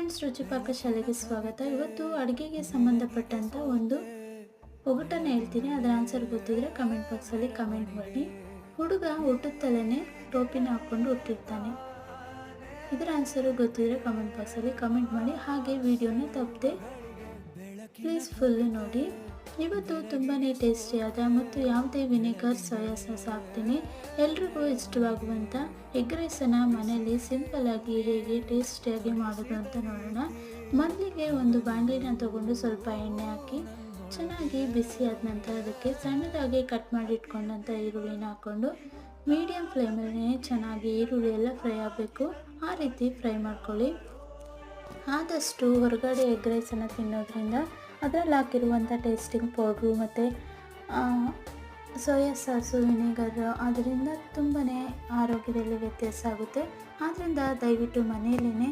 Friends ರುಚಿ ಪಾಕಶಾಲೆಗೆ ಸ್ವಾಗತ. ಇವತ್ತು ಅಡುಗೆಗೆ ಸಂಬಂಧಪಟ್ಟಂಥ ಒಂದು ಒಗಟನ್ನು ಹೇಳ್ತೀನಿ. ಅದರ ಆನ್ಸರ್ ಗೊತ್ತಿದ್ರೆ ಕಮೆಂಟ್ ಬಾಕ್ಸಲ್ಲಿ ಕಮೆಂಟ್ ಮಾಡಿ. ಹುಡುಗ ಹುಟ್ಟುತ್ತಲೇ ಟೋಪಿನ ಹಾಕ್ಕೊಂಡು ಹುಟ್ಟಿರ್ತಾನೆ. ಇದರ ಆನ್ಸರು ಗೊತ್ತಿದ್ರೆ ಕಮೆಂಟ್ ಬಾಕ್ಸಲ್ಲಿ ಕಮೆಂಟ್ ಮಾಡಿ. ಹಾಗೆ ವಿಡಿಯೋನ ತಪ್ಪದೆ ಪ್ಲೀಸ್ ಫುಲ್ಲು ನೋಡಿ. ಇವತ್ತು ತುಂಬಾ ಟೇಸ್ಟಿಯಾದ ಮತ್ತು ಯಾವುದೇ ವಿನೆಗರ್, ಸೋಯಾ ಸಾಸ್ ಹಾಕ್ತೀನಿ. ಎಲ್ರಿಗೂ ಇಷ್ಟವಾಗುವಂಥ ಎಗ್ ರೈಸನ್ನು ಮನೆಯಲ್ಲಿ ಸಿಂಪಲ್ಲಾಗಿ ಹೇಗೆ ಟೇಸ್ಟಿಯಾಗಿ ಮಾಡೋದು ಅಂತ ನೋಡೋಣ. ಮೊದಲಿಗೆ ಒಂದು ಬಾಣಲಿನ ತಗೊಂಡು ಸ್ವಲ್ಪ ಎಣ್ಣೆ ಹಾಕಿ ಚೆನ್ನಾಗಿ ಬಿಸಿ ಆದ ನಂತರ ಅದಕ್ಕೆ ಸಣ್ಣದಾಗಿ ಕಟ್ ಮಾಡಿ ಇಟ್ಕೊಂಡಂಥ ಈರುಳ್ಳಿನ ಹಾಕ್ಕೊಂಡು ಮೀಡಿಯಂ ಫ್ಲೇಮಲ್ಲಿ ಚೆನ್ನಾಗಿ ಈರುಳ್ಳಿ ಎಲ್ಲ ಫ್ರೈ ಆಗಬೇಕು. ಆ ರೀತಿ ಫ್ರೈ ಮಾಡ್ಕೊಳ್ಳಿ. ಆದಷ್ಟು ಹೊರಗಡೆ ಎಗ್ ರೈಸನ್ನು ತಿನ್ನೋದ್ರಿಂದ ಅದರಲ್ಲಿ ಹಾಕಿರುವಂಥ ಟೇಸ್ಟಿಂಗ್ ಪೌಡ್ರು ಮತ್ತು ಸೋಯಾ ಸಾಸು, ವಿನೆಗರ್, ಅದರಿಂದ ತುಂಬಾ ಆರೋಗ್ಯದಲ್ಲಿ ವ್ಯತ್ಯಾಸ ಆಗುತ್ತೆ. ಆದ್ದರಿಂದ ದಯವಿಟ್ಟು ಮನೆಯಲ್ಲೇ